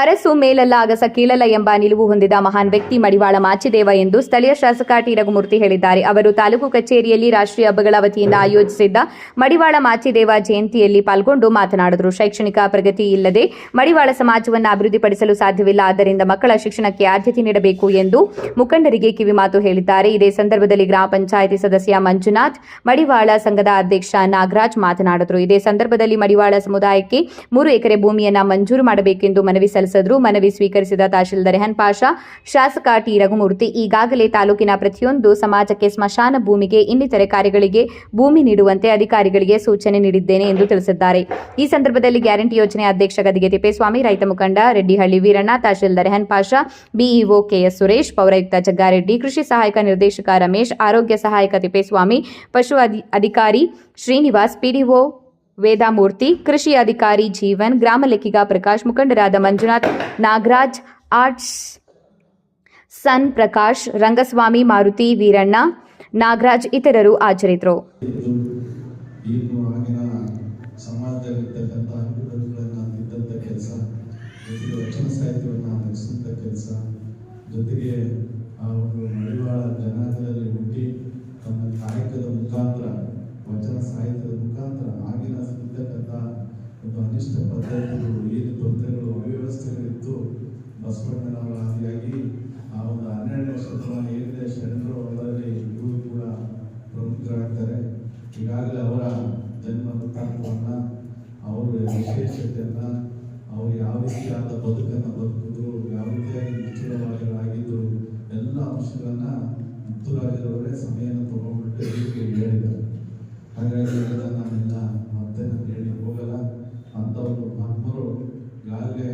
ಅರಸು ಮೇಲಲ್ಲ ಅಗಸ ಕೀಳಲ್ಲ ಎಂಬ ನಿಲುವು ಹೊಂದಿದ ಮಹಾನ್ ವ್ಯಕ್ತಿ ಮಡಿವಾಳ ಮಾಚಿದೇವ ಎಂದು ಸ್ಥಳೀಯ ಶಾಸಕ ಟಿ. ರಘುಮೂರ್ತಿ ಹೇಳಿದ್ದಾರೆ. ಅವರು ತಾಲೂಕು ಕಚೇರಿಯಲ್ಲಿ ರಾಷ್ಟ್ರೀಯ ಹಬ್ಬಗಳ ವತಿಯಿಂದ ಆಯೋಜಿಸಿದ್ದ ಮಡಿವಾಳ ಮಾಚಿದೇವ ಜಯಂತಿಯಲ್ಲಿ ಪಾಲ್ಗೊಂಡು ಮಾತನಾಡಿದರು. ಶೈಕ್ಷಣಿಕ ಪ್ರಗತಿ ಇಲ್ಲದೆ ಮಡಿವಾಳ ಸಮಾಜವನ್ನು ಅಭಿವೃದ್ಧಿಪಡಿಸಲು ಸಾಧ್ಯವಿಲ್ಲ. ಆದ್ದರಿಂದ ಮಕ್ಕಳ ಶಿಕ್ಷಣಕ್ಕೆ ಆದ್ಯತೆ ನೀಡಬೇಕು ಎಂದು ಮುಖಂಡರಿಗೆ ಕಿವಿಮಾತು ಹೇಳಿದ್ದಾರೆ. ಇದೇ ಸಂದರ್ಭದಲ್ಲಿ ಗ್ರಾಮ ಪಂಚಾಯಿತಿ ಸದಸ್ಯ ಮಂಜುನಾಥ್, ಮಡಿವಾಳ ಸಂಘದ ಅಧ್ಯಕ್ಷ ನಾಗರಾಜ್ ಮಾತನಾಡಿದರು. ಇದೇ ಸಂದರ್ಭದಲ್ಲಿ ಮಡಿವಾಳ ಸಮುದಾಯಕ್ಕೆ ಮೂರು ಎಕರೆ ಭೂಮಿಯನ್ನು ಮಂಜೂರು ಮಾಡಬೇಕೆಂದು ಮನವಿ ಸಲ್ಲಿಸಿದ್ರು. ಮನವಿ ಸ್ವೀಕರಿಸಿದ ತಹಶೀಲ್ದಾರ್ ರೆಹನ್ ಪಾಷಾ, ಶಾಸಕ ಟಿ. ರಘುಮೂರ್ತಿ, ಈಗಾಗಲೇ ತಾಲೂಕಿನ ಪ್ರತಿಯೊಂದು ಸಮಾಜಕ್ಕೆ ಸ್ಮಶಾನ ಭೂಮಿಗೆ ಇನ್ನಿತರೆ ಕಾರ್ಯಗಳಿಗೆ ಭೂಮಿ ನೀಡುವಂತೆ ಅಧಿಕಾರಿಗಳಿಗೆ ಸೂಚನೆ ನೀಡಿದ್ದೇನೆ ಎಂದು ತಿಳಿಸಿದ್ದಾರೆ. ಈ ಸಂದರ್ಭದಲ್ಲಿ ಗ್ಯಾರಂಟಿ ಯೋಜನೆ ಅಧ್ಯಕ್ಷ ಗದಿಗೆ ತಿಪ್ಪೇಸ್ವಾಮಿ, ರೈತ ಮುಖಂಡ ರೆಡ್ಡಿಹಳ್ಳಿ ವೀರಣ್ಣ, ತಹಶೀಲ್ದಾರ್ ರೆಹನ್ ಪಾಷಾ, ಬಿಇಒ ಕೆಎಸ್ ಸುರೇಶ್, ಪೌರಾಯುಕ್ತ ಜಗ್ಗಾರೆಡ್ಡಿ, ಕೃಷಿ ಸಹಾಯಕ ನಿರ್ದೇಶಕ ರಮೇಶ್, ಆರೋಗ್ಯ ಸಹಾಯಕ ತಿಪ್ಪೇಸ್ವಾಮಿ, ಪಶು ಅಧಿ- ಅಧಿಕಾರಿ ಶ್ರೀನಿವಾಸ್, ಪಿಡಿಒ ವೇದಾಮೂರ್ತಿ, ಕೃಷಿ ಅಧಿಕಾರಿ ಜೀವನ್ ಗ್ರಾಮ ಲೆಕ್ಕಿಗ ಪ್ರಕಾಶ್, ಮುಖಂಡರಾದ ಮಂಜುನಾಥ್ ನಾಗರಾಜ್, ಆರ್ಟ್ಸ್ ಸನ್ ಪ್ರಕಾಶ್, ರಂಗಸ್ವಾಮಿ, ಮಾರುತಿ ವೀರಣ್ಣ ನಾಗರಾಜ್ ಇತರರು ಹಾಜರಿದ್ದರು. ಬಸವಣ್ಣನವರ ಆದಿಯಾಗಿ ಆ ಒಂದು ಹನ್ನೆರಡನೇ ಶತಮಾನ ಏನಿದೆ ಶರಣರು ಅವರಲ್ಲಿ ಇವರು ಕೂಡ ಪ್ರಮುಖರಾಗ್ತಾರೆ. ಈಗಾಗಲೇ ಅವರ ಜನ್ಮ ವೃತ್ತಾಂತವನ್ನು ಅವರ ವಿಶೇಷತೆಯನ್ನು, ಅವರು ಯಾವ ರೀತಿಯಾದ ಬದುಕನ್ನು ಬದುಕಿದ್ರು, ಯಾವ ರೀತಿಯಾಗಿ ನಿಶ್ಚಲವಾಗಿದ್ದು ಎಲ್ಲ ಅಂಶಗಳನ್ನು ಮುತ್ತುರಾಜರವರೇ ಸಮಯನ ತಗೊಂಡ್ಬಿಟ್ಟು ಹೀಗೆ ಹೇಳಿದ್ದಾರೆ ಹಾಗಾಗಿ ಇದನ್ನ ನಾನೆಲ್ಲ ಮತ್ತೆ ನಾನು ಹೇಳಿ ಹೋಗಲ್ಲ ಅಂಥವ್ರು ನಮ್ಮರು ಈಗಾಗಲೇ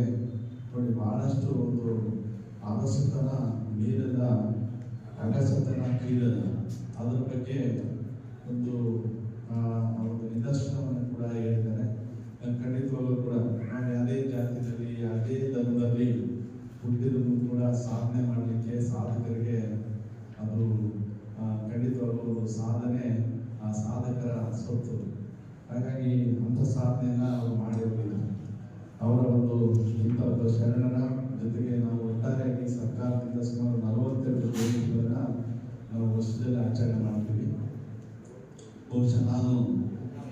ನೋಡಿ ಬಹಳಷ್ಟು ಒಂದು ಅರಸತನ ನೀರದ ಅಗಸತನ ಕೀಳದ ಅದರ ಬಗ್ಗೆ ಒಂದು ಒಂದು ನಿದರ್ಶನವನ್ನು ಕೂಡ ಹೇಳ್ತಾರೆ. ಖಂಡಿತವಾಗ್ಲೂ ಕೂಡ ನಾವು ಯಾವುದೇ ಜಾತಿಯಲ್ಲಿ ಯಾವುದೇ ಧರ್ಮದಲ್ಲಿ ಹುಟ್ಟಿದ್ರು ಕೂಡ ಸಾಧನೆ ಮಾಡಲಿಕ್ಕೆ ಸಾಧಕರಿಗೆ ಅದು ಖಂಡಿತವಾಗ್ಲೂ ಒಂದು ಸಾಧನೆ, ಆ, ಸಾಧಕರ ಸ್ವತ್ತು ಹಾಗಾಗಿ ಅಂಥ ಸಾಧನೆಯನ್ನ ಅವರು ಮಾಡಿರಲಿಲ್ಲ ಅವರ ಒಂದು ಇಂಥ ಒಂದು ಶರಣರ ಜೊತೆಗೆ ನಾವು ಒಟ್ಟಾರೆಯಾಗಿ ಸರ್ಕಾರದಿಂದ ಸುಮಾರು ನಲವತ್ತೆರಡು ಜಯಂತಿಗಳನ್ನ ನಾವು ವರ್ಷದಲ್ಲಿ ಆಚರಣೆ ಮಾಡ್ತೀವಿ ಬಹುಶಃ ನಾನು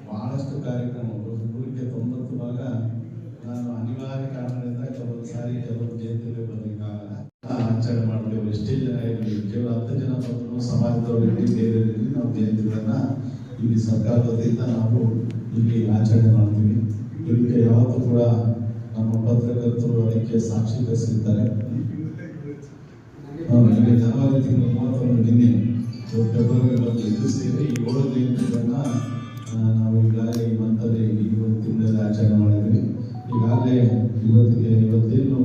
ಬಹಳಷ್ಟು ಕಾರ್ಯಕ್ರಮ ನೂರಕ್ಕೆ ತೊಂಬತ್ತು ಭಾಗ ನಾನು ಅನಿವಾರ್ಯ ಕಾರಣದಿಂದ ಕೆಲವೊಂದು ಸಾರಿ ಕೆಲವೊಂದು ಜಯಂತಿಗೆ ಬರಲಿಕ್ಕಾಗಲ್ಲ ಆಚರಣೆ ಮಾಡ್ತೇವೆ ಎಷ್ಟೇ ಜನ ಇರಲಿ ಕೇವಲ ಹತ್ತು ಜನ ಬಂದ್ರು ಸಮಾಜದವರು ಇರಲಿ ಬೇರೆ ಇರಲಿ ನಾವು ಜಯಂತಿಗಳನ್ನ ಇಲ್ಲಿ ಸರ್ಕಾರದ ವತಿಯಿಂದ ನಾವು ಇಲ್ಲಿ ಆಚರಣೆ ಮಾಡ್ತೀವಿ. ಇದಕ್ಕೆ ಯಾವತ್ತೂ ಕೂಡ ನಮ್ಮ ಪತ್ರಕರ್ತರು ಅದಕ್ಕೆ ಸಾಕ್ಷಿ ಕರೆಸಿರ್ತಾರೆ ಜನವರಿ ತಿಂಗಳು ಮೂವತ್ತೊಂದು ನಿನ್ನೆ ಫೆಬ್ರವರಿ ಒಂದು ಇದು ಸೇರಿ ಏಳು ದಿನಗಳನ್ನ ನಾವು ಈಗಾಗಲೇ ಈ ಮಂತಲ್ಲಿ ತಿಂಗಳಲ್ಲಿ ಆಚರಣೆ ಮಾಡಿದ್ವಿ. ಈಗಾಗಲೇ ಇವತ್ತಿಗೆ, ಇವತ್ತೇನು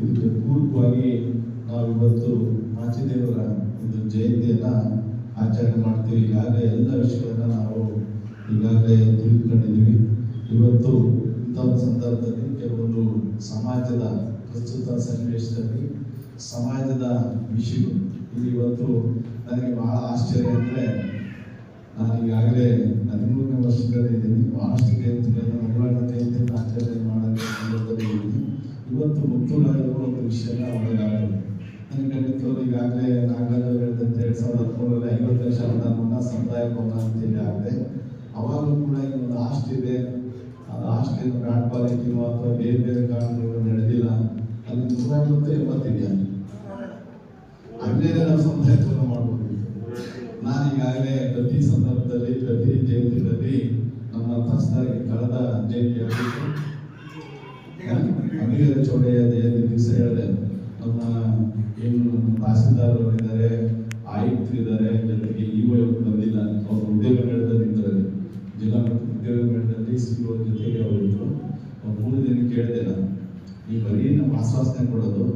ಇದಕ್ಕೆ ಪೂರ್ವವಾಗಿ ನಾವು ಇವತ್ತು ಮಾಚಿದೇವರ ಒಂದು ಜಯಂತಿಯನ್ನ ಆಚರಣೆ ಮಾಡ್ತೀವಿ. ಈಗಾಗಲೇ ಎಲ್ಲ ವಿಷಯಗಳನ್ನ ನಾವು ಈಗಾಗಲೇ ತಿಳಿದುಕೊಂಡಿದ್ದೀವಿ ಇವತ್ತು ಇಂಥ ಒಂದು ಸಂದರ್ಭದಲ್ಲಿ ಕೆಲವೊಂದು ಸಮಾಜದ, ಪ್ರಸ್ತುತ ಸನ್ನಿವೇಶದಲ್ಲಿ ಸಮಾಜದ ವಿಷಯಗಳು. ಇಲ್ಲಿ ಇವತ್ತು ನನಗೆ ಬಹಳ ಆಶ್ಚರ್ಯ ಅಂದರೆ, ನಾನು ಈಗಾಗಲೇ ಹದಿಮೂರನೇ ವರ್ಷದಲ್ಲಿ ಇದ್ದೀನಿ. ಬಹಳಷ್ಟು ಜಯಂತಿಗಳನ್ನು ಮಡಿವಾಳ ಜಯಂತಿಯನ್ನು ಆಚರಣೆ ಮಾಡಲು ಸಂದರ್ಭದಲ್ಲಿ ಇವತ್ತು ಮುಕ್ತರಾಗಿರುವ ಒಂದು ವಿಷಯನ ಒಳಗಾಗಲ್ಲ ನನಗೆ ಖಂಡಿತವಾಗ್ಲೂ ಈಗಾಗಲೇ ನಾಗರಾಜ್ ಅವರು ಹೇಳಿದಂತೆ ಎರಡ್ ಸಾವಿರದ ಹದಿಮೂರರಲ್ಲಿ ಐವತ್ತು ಲಕ್ಷ ಅನುದಾನವನ್ನು ಸಮುದಾಯ ಭವನ ಅಂತೇಳಿ ಆಗಿದೆ. ಅವಾಗಲೂ ಕೂಡ ಈಗ ಒಂದು ಆಸ್ತಿ ಇದೆ. ಅದು ಆಸ್ತಿಯನ್ನು ಕಾಡ್ಪಾಲಿಕೆಯೋ ಅಥವಾ ಬೇರೆ ಬೇರೆ ಕಾರಣಗಳು ನಡೆದಿಲ್ಲ. ಅಲ್ಲಿ ನೂರ ಐವತ್ತು ಎಂಬತ್ತಿದೆಯಾ ಅಲ್ಲೇ ನಾವು ಸಮುದಾಯತ್ವವನ್ನು ಮಾಡ್ಬೋದು. ನಾನು ಈಗಾಗಲೇ ಪ್ರತಿ ಸಂದರ್ಭದಲ್ಲಿ, ಪ್ರತಿ ಜಯಂತಿಗಳಲ್ಲಿ ನಮ್ಮ ತಸ್ತಾಗಿ ಕಳೆದ ಜಯಂತಿ ಆಗಿತ್ತು ಚೌಡಯ್ಯ ಚೌಡೆಯ ಜಯಂತಿ ದಿವಸ ಹೇಳಿದೆ. ನಮ್ಮ ಏನು ನಮ್ಮ ಆಯುಕ್ತರಿದ್ದಾರೆ ಜೊತೆಗೆ ಇ ಬಂದಿಲ್ಲ ಅವರು ಉದ್ಯೋಗ ಮೇಳದಲ್ಲಿ ಇದ್ದಾರೆ. ಜಿಲ್ಲಾ ಉದ್ಯೋಗ ಮೇಳದಲ್ಲಿ ಸಿ ಜೊತೆಗೆ ಅವರು ಇದ್ರು. ಅವ್ರು ಮೂರು ದಿನ ಕೇಳಿದೆ ನಾನು. ಈ ಬರೀ ನಮ್ಮ ಆಶ್ವಾಸನೆ ಕೊಡೋದು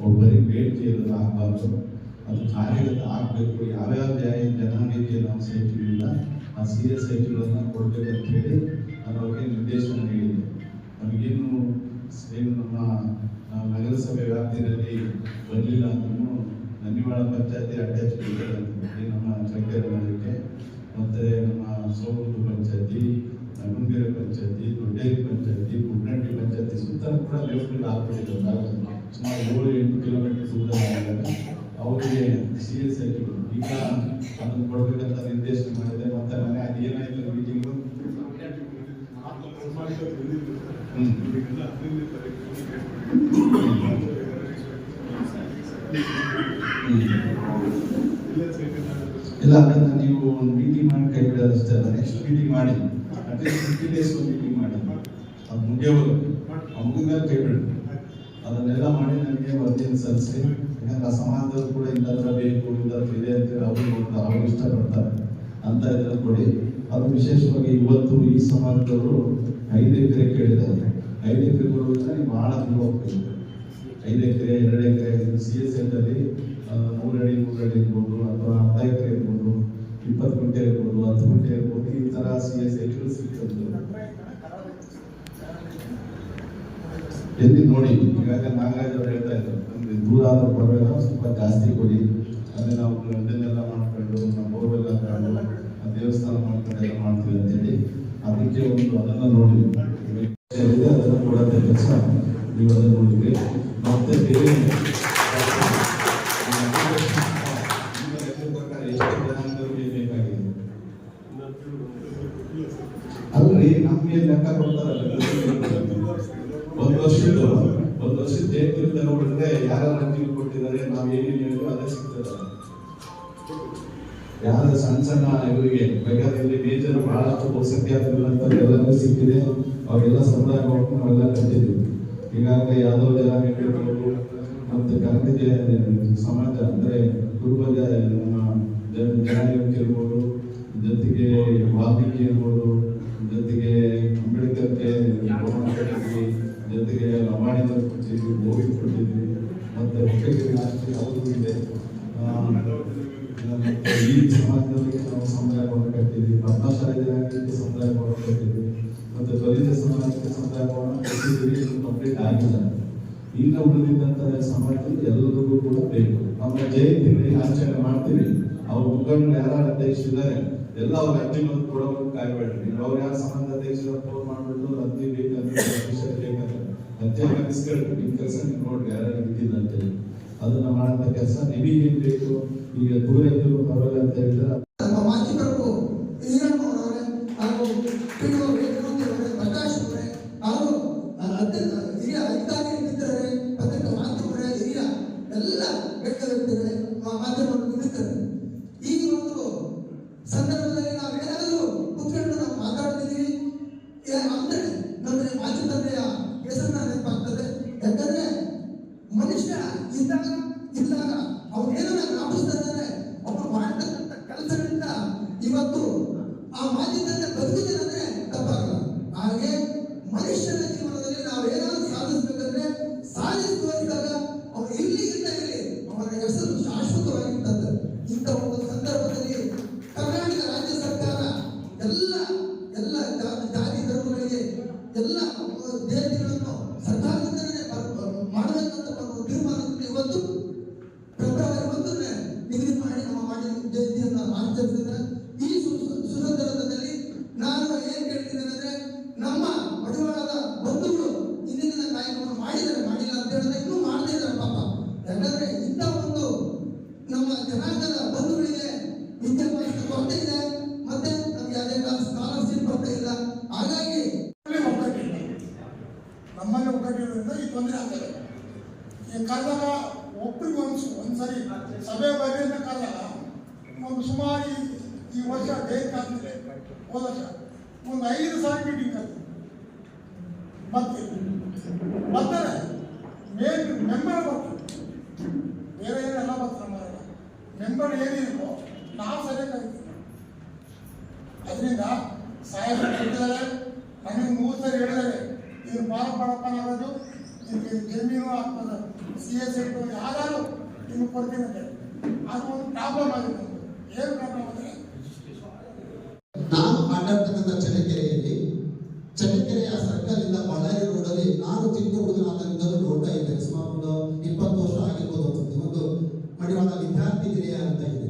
ಒಬ್ಬರಿ ಬೇಡಿಕೆ ಇರೋದು ಆಗಬಾರ್ದು. ಅದು ಕಾರ್ಯಗತ ಆಗಬೇಕು. ಯಾವ್ಯಾವ ಜನ ಜನಾಂಗಕ್ಕೆ ನಾವು ಸೈಟ್ಗಳಿಲ್ಲ ಆ ಸೀರಿಯಸ್ ಸೈಟ್ಗಳನ್ನು ಅಂತ ಹೇಳಿ ನಾನು ಅವ್ರಿಗೆ ನಿರ್ದೇಶನ ನೀಡಿದ್ದೆ ನಮಗೇನು ಏನು ನಮ್ಮ ಆ, ನಗರಸಭೆ ವ್ಯಾಪ್ತಿಯಲ್ಲಿ ಬರಲಿಲ್ಲ ಅಂದ್ರೂ ನನ್ನಿವಾಳ ಪಂಚಾಯತಿ ಈ ನಮ್ಮ ನಗರಕ್ಕೆ, ಮತ್ತೆ ನಮ್ಮ ಸೋಮೂರು ಪಂಚಾಯತಿ ನಗುಂಗೆರೆ ಪಂಚಾಯತಿ, ದೊಡ್ಡೇರಿ ಪಂಚಾಯತಿ ಗುಡ್ನಟ್ಟಿ ಪಂಚಾಯತಿ ಸುತ್ತಲೂ ಕೂಡ ಲೇಔಟ್ಗಳು ಹಾಕ್ಬಿಟ್ಟಿದ್ದಾರೆ ಸುಮಾರು ಏಳು ಎಂಟು ಕಿಲೋಮೀಟರ್ ದೂರ ಅವರಿಗೆ ಸಿ ಎಸ್ ಐ ಈಗ ಅದನ್ನು ಕೊಡಬೇಕಂತ ನಿರ್ದೇಶನ ಮಾಡಿದೆ. ಮತ್ತೆ ಮನೆ ಅದು ಏನಾಯ್ತು ಮೀಟಿಂಗು ಹ್ಮ್. ಇಲ್ಲ ಅದನ್ನ ನೀವು ಒಂದು ಮೀಟಿಂಗ್ ಮಾಡಿ ಕೈ ಬಿಡೋದಷ್ಟೇ ಅಲ್ಲ ನೆಕ್ಸ್ಟ್ ಮೀಟಿಂಗ್ ಮಾಡಿ. ಅಟ್ಲೀಸ್ಟ್ ಫಿಫ್ಟಿ ಡೇಸ್ ಒಂದು ಮೀಟಿಂಗ್ ಮಾಡಿ. ಅದು ಮುಗಿಯೋದು ಮುಗಿದ್ಮೇಲೆ ಕೈ ಬಿಡಿ. ಅದನ್ನೆಲ್ಲ ಮಾಡಿ ನನಗೆ ವರದಿಯನ್ನು ಸಲ್ಲಿಸಿ. ಯಾಕಂದ್ರೆ ಆ ಸಮಾಜದವ್ರು ಕೂಡ ಇಂಥದ್ರ ಬೇಕು ಇಂಥದ್ರ ಇದೆ ಅಂತ ಅವರು ನೋಡ್ತಾರೆ, ಅವರು ಇಷ್ಟಪಡ್ತಾರೆ. ಅಂತ ಇದನ್ನು ಕೊಡಿ. ಅದು ವಿಶೇಷವಾಗಿ ಇವತ್ತು ಈ ಸಮಾಜದವರು ಐದು ಎಕರೆ ಕೇಳಿದ್ದಾರೆ. ಐದು ಎಕರೆ ಕೊಡುವುದರಿಂದ ನೀವು ಭಾಳ ದೂರ ಹೋಗ್ತೀವಿ ಐದು ಎಕರೆ, ಎರಡು ಎಕರೆ ಸಿ ಎಸ್ ಅಲ್ಲಿ ಮೂರು ಮೂರಡಿ ಮೂರು ಅಡಿ ಇರ್ಬೋದು, ಅಥವಾ ಅರ್ಧ ಎಕರೆ ಇರ್ಬೋದು, ಇಪ್ಪತ್ತು ಗಂಟೆ ಇರ್ಬೋದು, ಹತ್ತು ಗಂಟೆ ಇರ್ಬೋದು, ಈ ತರ ಸಿ ಎಸ್ ಐಗಳು ಸಿಗ್ತದೆ. ಎಲ್ಲಿ ನೋಡಿ ಈಗಾಗ ನಾಗರಾಜ್ ಅವ್ರು ಹೇಳ್ತಾ ಇದ್ದಾರೆ ನಮ್ಗೆ ದೂರ ಆದರೂ ಪರವಾಗಿಲ್ಲ ಸ್ವಲ್ಪ ಜಾಸ್ತಿ ಕೊಡಿ. ಅದೇ ನಾವು ಅದನ್ನೆಲ್ಲ ಮಾಡ್ಕೊಂಡು ನಮ್ಮ ಬೋರ್ವೆಲ್ ಹಾಕೊಂಡು ದೇವಸ್ಥಾನ ಮಾಡ್ಕೊಂಡು ಎಲ್ಲ ಮಾಡ್ತೀವಿ ಅಂತೇಳಿ, ಅದಕ್ಕೆ ಒಂದು ಅದನ್ನ ನೋಡಿ. ಅದನ್ನು ಕೂಡ ಕೆಲಸ ನೀವು ಅದನ್ನು ನೋಡಿದ್ರಿ ಮತ್ತೆ ಬೇರೆ ನಿಮ್ಮ ಲೆಕ್ಕದ ಪ್ರಕಾರ ಎಷ್ಟು ಜನಾಂಗದವರಿಗೆ ಬೇಕಾಗಿದೆ ಅಲ್ರಿ ನಮ್ಗೆ ಲೆಕ್ಕ ಕೊಡ್ತಾರಲ್ಲ ಒಂದು ವರ್ಷದ್ದು ಒಂದು ವರ್ಷದ ಜಯಂತಿ ಯಾರು ಅರ್ಜಿ ಕೊಟ್ಟಿದ್ದಾರೆ, ನಾವು ಏನೇನು ಹೇಳಿದ್ವಿ ಅದೇ ಸಿಗ್ತದೆ ಯಾರ ಸಣ್ಣ ಸಣ್ಣ ಇವರಿಗೆ ಬೆಂಗಾದಲ್ಲಿ ಮೇಜರ್ ಬಹಳಷ್ಟು ಬಹುಸಂಖ್ಯಾತರು ಅಂತ ಸಿಕ್ಕಿದೆ. ಅವರೆಲ್ಲ ಸಮುದಾಯ ಮಾಡ್ಕೊಂಡು ನಾವೆಲ್ಲ ಕಟ್ಟಿದ್ವಿ ಈಗಾಗಲೇ ಯಾದವ ಜನಾಂಗ ಮತ್ತು ಜ- ಸಮಾಜ ಅಂದ್ರೆ ಕುರುಬ ಜನ ಜನಾಂಗಕ್ಕೆ ಇರ್ಬೋದು. ಜೊತೆಗೆ ವಾಲ್ಮೀಕಿ ಇರ್ಬೋದು. ಜೊತೆಗೆ ಜೊತೆಗೆ ಲಂಬಾಣಿದವ್ರು ಕೊಟ್ಟಿದ್ವಿ ಗೋವಿ ಕೊಟ್ಟಿದ್ವಿ, ಮತ್ತೆ ಅವ್ರಿಗೂ ಇದೆ. ಈ ಸಮಾಜದಲ್ಲಿ ನಾವು ಸಮುದಾಯ ಭವನ ಕಟ್ಟಿದ್ವಿ ಪದ್ಮಶಾಲಿ ಜನಾಂಗಕ್ಕೆ ಸಮುದಾಯ ಭವನ ಕಟ್ಟಿದ್ವಿ, ಮತ್ತೆ ದಲಿತ ಸಮಾಜಕ್ಕೆ ಸಮುದಾಯ ಭವನ ಕಟ್ಟಿದ್ವಿ ಕಂಪ್ಲೀಟ್ ಆಗಿಲ್ಲ. ಈಗ ಉಳಿದಿದ್ದಂಥ ಸಮಾಜದಲ್ಲಿ ಎಲ್ಲರಿಗೂ ಕೂಡ ಬೇಕು. ನಮ್ಮ ಆಚರಣೆ ಮಾಡ್ತೀವಿ. ಅವ್ರ ಮುಖಂಡರು ಯಾರು ಅಧ್ಯಕ್ಷರಿದ್ದಾರೆ ಎಲ್ಲ ಅವ್ರ ಅರ್ಜಿ ಬಂದು ಕೊಡೋದು ಕಾಯ್ಬೇಡ್ರಿ. ಅವ್ರು ಯಾರು ಸಂಬಂಧ ಅಧ್ಯಕ್ಷರ ಫೋನ್ ಮಾಡ್ಬಿಟ್ಟು ಬೇಕಂದ್ರೆ ಅರ್ಜಿ ನಿಮ್ಮ ನಿಮ್ ಕೆಲಸ ನೀವು ನೋಡ್ರಿ ಯಾರು ಇದ್ದಿಲ್ಲ ಅಂತೇಳಿ ಅದನ್ನ ಮಾಡಂತ ಕೆಲಸ ನಿಮಗೇನ್ ಬೇಕು? ಈಗ ದೂರ ಇದ್ದು ಪರವಾಗಿಲ್ಲ ಅಂತ ಹೇಳಿದ್ರೆ ಪತ್ರಿಕಾ ಮಾಧ್ಯಮರೇ ಹಿರಿಯ ಎಲ್ಲ ಬೆಟ್ಟ ವ್ಯಕ್ತಿಗಳೇ ಬರ್ತಾರೆ ಮೇನ್ ಮೆಂಬರ್ ಬರ್ತಾರೆ. ಬೇರೆ ಏನೆಲ್ಲ ಬರ್ತಾರೆ ಮೆಂಬರ್ ಏನಿರುತ್ತೋ ನಾವು ಸರಿಯಾಗಿ ಅದರಿಂದ ಸಾಹೇಬರು ಕೊಟ್ಟಿದ್ದಾರೆ ನನಗೆ ಮೂರು ಸರಿ ಇದು ಭಾಳ ಬಡಪ್ಪ ಅನ್ನೋದು ಇದಕ್ಕೆ ಜಮೀನು ಆಗ್ತದೆ. ಸಿ ಎಸ್ ಇಟ್ಟು ಯಾರು ನಿಮ್ಗೆ ಕೊಡ್ತೀನಿ ಅಂತ ಅದು ಒಂದು ಪ್ರಾಬ್ಲಮ್ ಆಗುತ್ತೆ. ಏನು ಪ್ರಾಬ್ಲಮ್ ಅಂದರೆ, ನಾನು ಆಟಾಡ್ತಕ್ಕಂಥ ಚಳ್ಳಕೆರೆಯಲ್ಲಿ ಚಿಕ್ಕ ಹುಡುಗನಾದಾಗಿಂದಲೂ ನೋಡ್ತಾ ಇದ್ದಾರೆ ಸುಮಾರು ಒಂದು ಇಪ್ಪತ್ತು ವರ್ಷ ಆಗಿರ್ಬೋದು ಅನ್ಸುತ್ತೆ ಒಂದು ಮಡಿವಾಳ ವಿದ್ಯಾರ್ಥಿ ನಿಲಯ ಅಂತ ಇದೆ.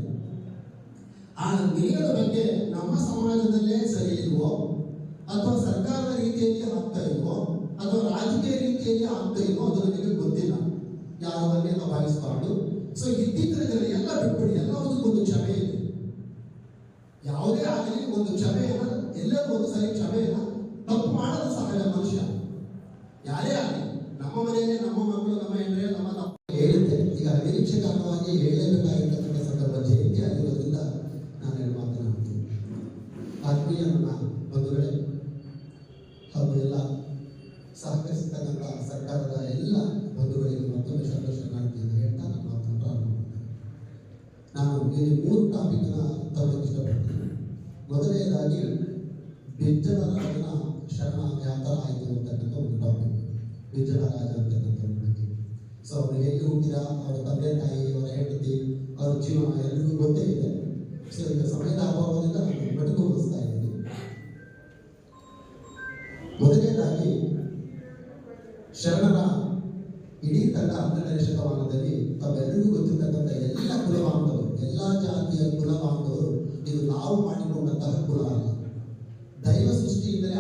ಆ ನಿಲಯದ ಬಗ್ಗೆ ನಮ್ಮ ಸಮಾಜದಲ್ಲೇ ಸರಿ ಇಲ್ವೋ? ಅಥವಾ ಸರ್ಕಾರದ ರೀತಿಯಲ್ಲಿ ಆಗ್ತಾ ಇಲ್ವೋ? ಅಥವಾ ರಾಜಕೀಯ ರೀತಿಯಲ್ಲಿ ಆಗ್ತಾ ಇಲ್ವೋ? ಅದು ನನಗೆ ಗೊತ್ತಿಲ್ಲ. ಯಾರು ಎಲ್ಲ ಭಾವಿಸಬಾರ್ದು ಸೊ ಇದ್ದಿದ್ದರೆ ಜನ ಎಲ್ಲ ಬಿಟ್ಬಿಡಿ. ಎಲ್ಲದಕ್ಕೊಂದು ಕ್ಷಮೆ ಇದೆ. ಯಾವುದೇ ಆಗಲಿ ಒಂದು ಕ್ಷಮೆಯನ್ನ ಎಲ್ಲರೂ ಒಂದು ಸರಿ ಕ್ಷಮೆಯನ್ನ ತಪ್ಪು ಮಾಡಲು ಸಹಜ ಮನುಷ್ಯ. ಯಾರೇ ಆಗಲಿ, ನಮ್ಮ ಮನೆಯಲ್ಲಿ ನಮ್ಮ ಮಕ್ಕಳು, ನಮ್ಮ ಹೆಂಡ್ರೆ, ನಮ್ಮ ತಪ್ಪ ಹೇಳಿದ್ದೆ. ಈಗ ನಿರೀಕ್ಷೆಗಾರವಾಗಿ ಹೇಳಲೇಬೇಕಾಗಿರ್ತಕ್ಕಂಥ ಸಂದರ್ಭ ಜಯಂತಿ ಆಗಿರೋದ್ರಿಂದ ನಾನು ಎರಡು ಮಾತನಾಡ್ತೀನಿ ಆತ್ಮೀಯ ನನ್ನ ಬಂಧುಗಳೇ, ಹಾಗೂ ಎಲ್ಲ ಸಹಕರಿಸತಕ್ಕಂಥ ಸರ್ಕಾರದ ಎಲ್ಲ ಬಂಧುಗಳಿಗೆ ಮತ್ತೊಮ್ಮೆ ಸಂತೋಷ ಶರಣಾರ್ಥಿಯನ್ನು ಹೇಳ್ತಾ ನನ್ನ ಮಾತನ್ನು ಪ್ರಾರಂಭ ನಾನು ಇಲ್ಲಿ ಮೂರು ಟಾಪಿಕ್ನ ತಗೊಳ್ಳೋಕೆ ಇಷ್ಟಪಡ್ತೀನಿ. ಮೊದಲನೇದಾಗಿ ಬೆಜ್ಜನ ರಾಜನ ಶರಣ ಯಾವ ಥರ ಆಯಿತು ಅಂತಕ್ಕಂಥ ಒಂದು ಟಾಪಿಕ್ ಬಿಜ್ಜಳ ರಾಜ ಅಂತಕ್ಕಂಥ ಬಗ್ಗೆ ಸೊ ಅವರು ಎಲ್ಲಿ ಹುಟ್ಟಿದ, ಅವರ ತಂದೆ ತಾಯಿ, ಅವರ ಹೆಂಡತಿ, ಅವರ ಜೀವನ ಎಲ್ಲರಿಗೂ ಗೊತ್ತೇ ಇದೆ. ಸೊ ಈಗ ಸಮಯದ ಅಭಾವದಿಂದ ನಾನು ಮೊಟಕುಗೊಳಿಸ್ತಾ ಇದ್ದೀನಿ. ಮೊದಲನೇದಾಗಿ, ಶರಣರ ಇಡೀ ತಂಡ ಹನ್ನೆರಡನೇ ಶತಮಾನದಲ್ಲಿ ತಾವೆಲ್ಲರಿಗೂ ಗೊತ್ತಿರ್ತಕ್ಕಂಥ ಎಲ್ಲ ಕುಲವಾಂಧವರು ಎಲ್ಲ ಜಾತಿಯ ಕುಲವಾಂಧವರು ಇದು ನಾವು ಮಾಡಿಕೊಂಡಂತಹ ಕುಲ ಅಲ್ಲ.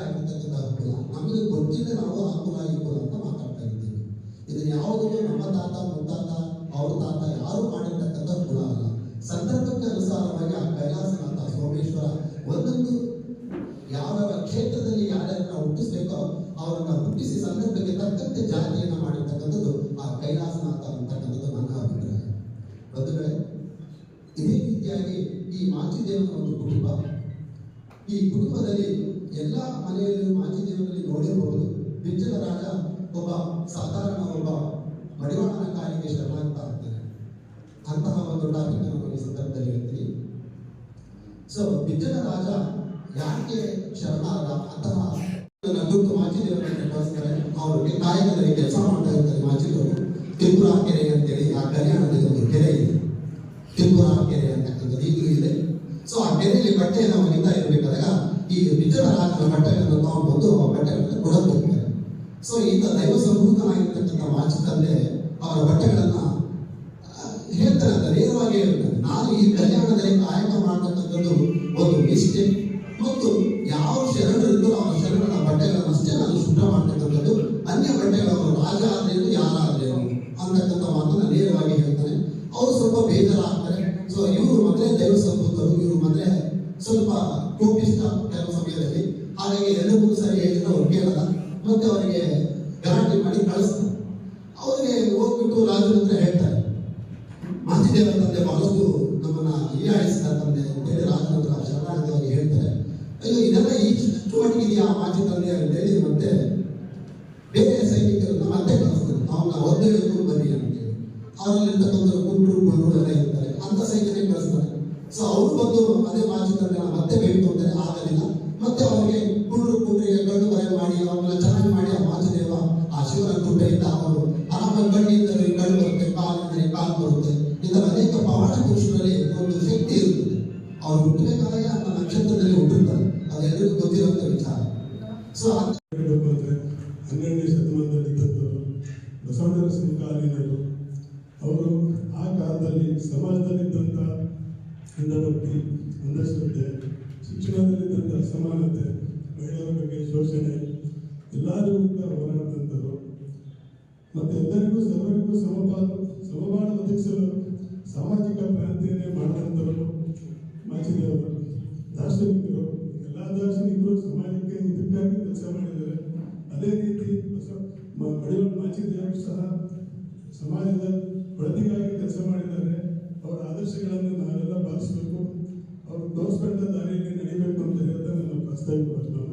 ಆಗಿರ್ತಕ್ಕಂತಹ ಕುಲ ನಮಗೆ ಗೊತ್ತಿಲ್ಲ ನಾವು ಆ ಕುಲ ಈ ಕುಲ ಅಂತ ಮಾತಾಡ್ತಾ ಇದ್ದೀವಿ. ಇದನ್ನ ಯಾವುದನ್ನು ನಮ್ಮ ತಾತ, ಮುತ್ತಾತ, ಅವ್ರ ತಾತ ಯಾರು ಮಾಡಿರ್ತಕ್ಕಂಥ ಕುಲ ಅಲ್ಲ. ಸಂದರ್ಭಕ್ಕೆ ಅನುಸಾರವಾಗಿ ಆ ಕೈಲಾಸನಾಥ ಸೋಮೇಶ್ವರ ಒಂದೊಂದು ಯಾವ ಕ್ಷೇತ್ರದಲ್ಲಿ ಯಾರ್ಯಾರನ್ನ ಹುಟ್ಟಿಸ್ಬೇಕೋ ಅವರನ್ನ ಹುಟ್ಟಿಸಿ ಸಂದರ್ಭಕ್ಕೆ ತಕ್ಕಂತೆ ಜಾತಿಯನ್ನ ಮಾಡಿರ್ತಕ್ಕಂಥದ್ದು ಆ ಕೈಲಾಸನಾಥ ಅಂತಕ್ಕಂಥದ್ದು ನನ್ನ ಅಭಿಪ್ರಾಯ. ಬಂಧುಗಳೇ, ಇದೇ ರೀತಿಯಾಗಿ ಈ ಮಾಚಿದೇವನ ಒಂದು ಕುಟುಂಬ, ಈ ಕುಟುಂಬದಲ್ಲಿ ಎಲ್ಲ ಮನೆಯಲ್ಲಿ ಮಾಜಿ ದೇವರಲ್ಲಿ ನೋಡಿರಬಹುದು ಬಿಜ್ಜನ ರಾಜ ಒಬ್ಬ ಸಾಧಾರಣ ಒಬ್ಬ ಮಡಿವಾಳನ ಕಾಲಿಗೆ ಶರಣಾಗ್ತಾ ಇರ್ತಾನೆ ಅಂತಹ ಒಂದು ಟಾಪಿಕ್ ನಾನು ಈ ಸಂದರ್ಭದಲ್ಲಿ ಹೇಳ್ತೀನಿ. ಸೊ ಬಿಂಜಲ ರಾಜ ಯಾಕೆ ಶರಣಾದ ಅಂತಹ ದುಡ್ಡು ಮಾಚಿದೇವರನ್ನು ಕಳಿಸ್ತಾರೆ ಅವರಿಗೆ ಕಾಯಕದಲ್ಲಿ ಕೆಲಸ ಮಾಡ್ತಾ ಇರ್ತಾರೆ ಮಾಚಿದವರು ತ್ರಿಪುರ ಕೆರೆ ಅಂತೇಳಿ ಆ ಕಲ್ಯಾಣದಲ್ಲಿ ಒಂದು ಕೆರೆ ಇದೆ. ತ್ರಿಪುರ ಕೆರೆ ಅಂತಕ್ಕಂಥದ್ದು ಈಗಲೂ ಇದೆ. ಸೊ ಆ ಕೆರೆಯಲ್ಲಿ ಬಟ್ಟೆಯನ್ನು ಒಗಿತಾ ಇರಬೇಕಾದಾಗ ಈ ಬಿಜ್ಜಲ ರಾಜನ ಬಟ್ಟೆಗಳನ್ನು ನಾವು ಬಂದು ಆ ಬಟ್ಟೆಗಳನ್ನು ಹೋಗ್ತಾರೆ ಸೊ ಇಂಥ ದೈವ ಸಂಭೂತನಾಗಿರ್ತಕ್ಕಂಥ ವಾಚಕಲ್ಲೇ ಅವರ ಬಟ್ಟೆಗಳನ್ನ ಹೇಳ್ತಾರೆ ಅಂತ ನೇರವಾಗಿ ಹೇಳ್ತಾರೆ. ನಾನು ಈ ಕಲ್ಯಾಣದಲ್ಲಿ ಆಯ್ಕೆ ಮಾಡತಕ್ಕಂಥದ್ದು ಒಂದು ನಿಷ್ಠೆ ಮತ್ತು ಯಾವ ಶರಣರಿದ್ದು ಅವರ ಶರಣರ ಬಟ್ಟೆಗಳನ್ನು ಅಷ್ಟೇ ನಾನು ಶುದ್ಧ ಮಾಡ್ತಕ್ಕಂಥದ್ದು, ಅನ್ಯ ಬಟ್ಟೆಗಳವರು ರಾಜ ಆದ್ರೇನು ಯಾರಾದ್ರೇನು ಅಂತಕ್ಕಂಥ ಮಾತನ್ನ ನೇರವಾಗಿ ಹೇಳ್ತಾರೆ. ಅವರು ಸ್ವಲ್ಪ ಬೇಜಾರಾಗ್ತಾರೆ. ಸೊ ಇವರು ಮತ್ತೆ ದೈವ ಸಂಭೂತರು ಇವರು ಸ್ವಲ್ಪ ಕೋಪಿಸ್ತ ಕೆಲವು ಸಮಯದಲ್ಲಿ. ಹಾಗಾಗಿ ಎರಡು ಮೂರು ಸಾರಿ ಹೇಳಿದ್ರೆ, ಅವ್ರು ಕೇಳಲ್ಲ. ಮತ್ತೆ ಅವರಿಗೆ ಗಲಾಟೆ ಮಾಡಿ ಕಳಿಸ್ತಾರೆ. ಅವರಿಗೆ ಹೋಗ್ಬಿಟ್ಟು ರಾಜನ ಅಂತ ಹೇಳ್ತಾರೆ. ಮಾಚಿದೇವರ ತಂದೆ ಬಹಳಷ್ಟು ನಮ್ಮನ್ನ ಹೀಯಾಳಿಸಿದ ತಂದೆ ಅಂತೇಳಿ ರಾಜನ ಹತ್ರ ಹೇಳ್ತಾರೆ. ಅಯ್ಯೋ, ಇದೆಲ್ಲ ಈ ಮಟ್ಟಿಗೆ ಇದೆಯಾ ಮಾಜಿ ತಂದೆ ಅಂತ ಹೇಳಿ ಮತ್ತೆ ಬೇರೆ ಸೈನಿಕರನ್ನ ಮತ್ತೆ ಕಳಿಸ್ತಾರೆ. ಅವನ್ನ ಒಂದೇ ಬರಿ ಬನ್ನಿ ಅಂತೇಳಿ ಅವರಲ್ಲಿರ್ತಕ್ಕಂಥ ಕುಂಟ್ರು ಕೊಂಡ್ರು ಎಲ್ಲ ಇರ್ತಾರೆ. ಅಂತ ಸೈನ್ಯನೇ ಕಳಿಸ್ತಾರೆ. ಸೊ ಅವರು ಬಂದು ಅದೇ ಮಾಜಿ ತಂದೆ ಮತ್ತೆ ಬೇಡ್ಕೊಳ್ತಾರೆ ಆಗಲಿಲ್ಲ. ಮತ್ತೆ ಅವರಿಗೆ ಕುಂಡ್ರು ಕುಂಡ್ರಿಗೆ ಕಣ್ಣು ಬರೆ ಮಾಡಿ ಅವ್ರನ್ನ ಚೆನ್ನಾಗಿ ಮಾಡಿ, ಆ ಮಾಚದೇವ ಆ ಶಿವನ ಕೃಪೆಯಿಂದ ಅವರು. ಆರಾಮಾಗಿ ಕಣ್ಣಿದ್ದರೆ ಕಣ್ಣು ಬರುತ್ತೆ ಕಾಲಿದ್ದರೆ ಕಾಲು ಬರುತ್ತೆ. ಇದರ ಅನೇಕ ಪವಾಡ ಪುರುಷರಲ್ಲಿ ಒಂದು ಶಕ್ತಿ ಇರುತ್ತದೆ. ಅವ್ರು ಹುಟ್ಟಬೇಕಾದಾಗ ಆ ನಕ್ಷತ್ರದಲ್ಲಿ ಹುಟ್ಟಿರ್ತಾರೆ. ಅದೆಲ್ಲರಿಗೂ ಗೊತ್ತಿರುವಂತ ವಿಚಾರ. ಸೊ ಹೇಳಬೇಕು ಅಂದರೆ ಹನ್ನೆರಡನೇ ಶತಮಾನದಲ್ಲಿದ್ದಂಥವರು ಬಸವಣ್ಣರ ಸಮಕಾಲೀನರು ಅವರು ಆ ಕಾಲದಲ್ಲಿ ಸಮಾಜದಲ್ಲಿದ್ದಂಥ ಅಂಧಭಕ್ತಿ ಅಂಧಶ್ರದ್ಧೆ ಶಿಕ್ಷಣದಲ್ಲಿದ್ದಂಥ ಅಸಮಾನತೆ, ಮಹಿಳೆಯರ ಬಗ್ಗೆ ಶೋಷಣೆ ಎಲ್ಲರಿಗೂ ಕೂಡ ಹೋರಾಡಿದಂಥವರು ಮತ್ತು ಎಲ್ಲರಿಗೂ ಸರ್ವರಿಗೂ ಸಮಪಾಲ ಸಮಬಾಳ ಒದಗಿಸಲು ಸಾಮಾಜಿಕ ಕ್ರಾಂತಿಯನ್ನೇ ಮಾಡಿದಂಥವರು ಮಾಚಿದೇವರು, ದಾರ್ಶನಿಕರು, ಎಲ್ಲ ದಾರ್ಶನಿಕರು ಸಮಾಜಕ್ಕೆ ಇದಕ್ಕಾಗಿ ಕೆಲಸ ಮಾಡಿದ್ದಾರೆ. ಅದೇ ರೀತಿ ಮಡಿವಾಳ ಮಾಚಿದೇವರು ಸಹ ಸಮಾಜದ ಒಳತಿಗಾಗಿ ಕೆಲಸ ಮಾಡಿದ್ದಾರೆ. ಅವರ ಆದರ್ಶಗಳನ್ನು ನಾವೆಲ್ಲ ಪಾಲಿಸಬೇಕು ಅವರು ತೋರಿಸ್ಕೊಂಡ ದಾರಿಯಲ್ಲಿ ನಡಿಬೇಕು ಅಂತ ಹೇಳ್ತಾ ನನ್ನ ಪ್ರಸ್ತಾವಿಕವಾಗಿ ನಾನು